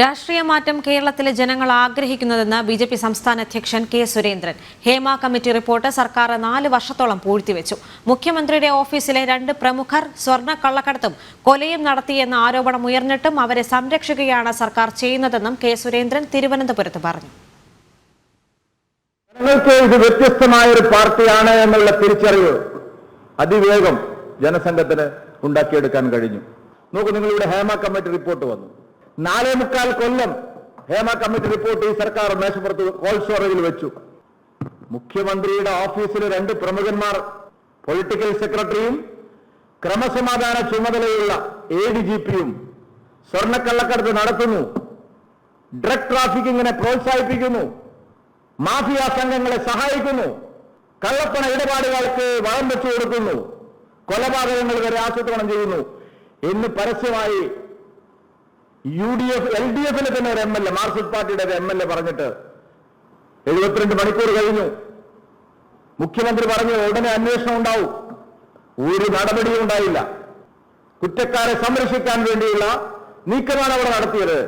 രാഷ്ട്രീയ മാറ്റം കേരളത്തിലെ ജനങ്ങൾ ആഗ്രഹിക്കുന്നതെന്ന് ബി ജെ പി സംസ്ഥാന അധ്യക്ഷൻ K Surendran. Hema committee report സർക്കാർ നാല് വർഷത്തോളം പൂഴ്ത്തിവെച്ചു. മുഖ്യമന്ത്രിയുടെ ഓഫീസിലെ രണ്ട് പ്രമുഖർ സ്വർണ കള്ളക്കടത്തും കൊലയും നടത്തിയെന്ന ആരോപണം ഉയർന്നിട്ടും അവരെ സംരക്ഷിക്കുകയാണ് സർക്കാർ ചെയ്യുന്നതെന്നും കെ സുരേന്ദ്രൻ തിരുവനന്തപുരത്ത് പറഞ്ഞു. ഒരു പാർട്ടിയാണ് എന്നുള്ള തിരിച്ചറിവ് അതിവേഗം ജനസംഘത്തിന് ഉണ്ടാക്കിയെടുക്കാൻ കഴിഞ്ഞു. നോക്കൂ നിങ്ങളിവിടെ ഹേമ കമ്മിറ്റി റിപ്പോർട്ട് വന്നു. നാലേ മുക്കാൽ കൊല്ലം ഹേമ കമ്മിറ്റി റിപ്പോർട്ട് ഈ സർക്കാർ മേശപ്പുറത്ത് കോൾ സ്റ്റോറേജിൽ വെച്ചു. മുഖ്യമന്ത്രിയുടെ ഓഫീസിലെ രണ്ട് പ്രമുഖന്മാർ പൊളിറ്റിക്കൽ സെക്രട്ടറിയും ക്രമസമാധാന ചുമതലയുള്ള എ ഡി ജി പിയും സ്വർണക്കള്ളക്കടത്ത് നടത്തുന്നു. ഡ്രഗ് ട്രാഫിക്കിങ്ങിനെ പ്രോത്സാഹിപ്പിക്കുന്നു. മാഫിയ സംഘങ്ങളെ സഹായിക്കുന്നു. കള്ളപ്പണ ഇടപാടുകൾക്ക് വളം വെച്ചു കൊടുക്കുന്നു. കൊലപാതകങ്ങൾ വരെ ആസൂത്രണം ചെയ്യുന്നു. എന്ന് പരസ്യമായി U D F L D എഫിലെ തന്നെ ഒരു എം എൽ എ മാർക്സിസ്റ്റ് പാർട്ടിയുടെ ഒരു എം എൽ എ പറഞ്ഞിട്ട് എഴുപത്തിരണ്ട് മണിക്കൂർ കഴിഞ്ഞു. മുഖ്യമന്ത്രി പറഞ്ഞു ഉടനെ അന്വേഷണം ഉണ്ടാവും. ഒരു നടപടിയും ഉണ്ടായില്ല. കുറ്റക്കാരെ സംരക്ഷിക്കാൻ വേണ്ടിയുള്ള നീക്കമാണ് അവിടെ നടത്തിയത്.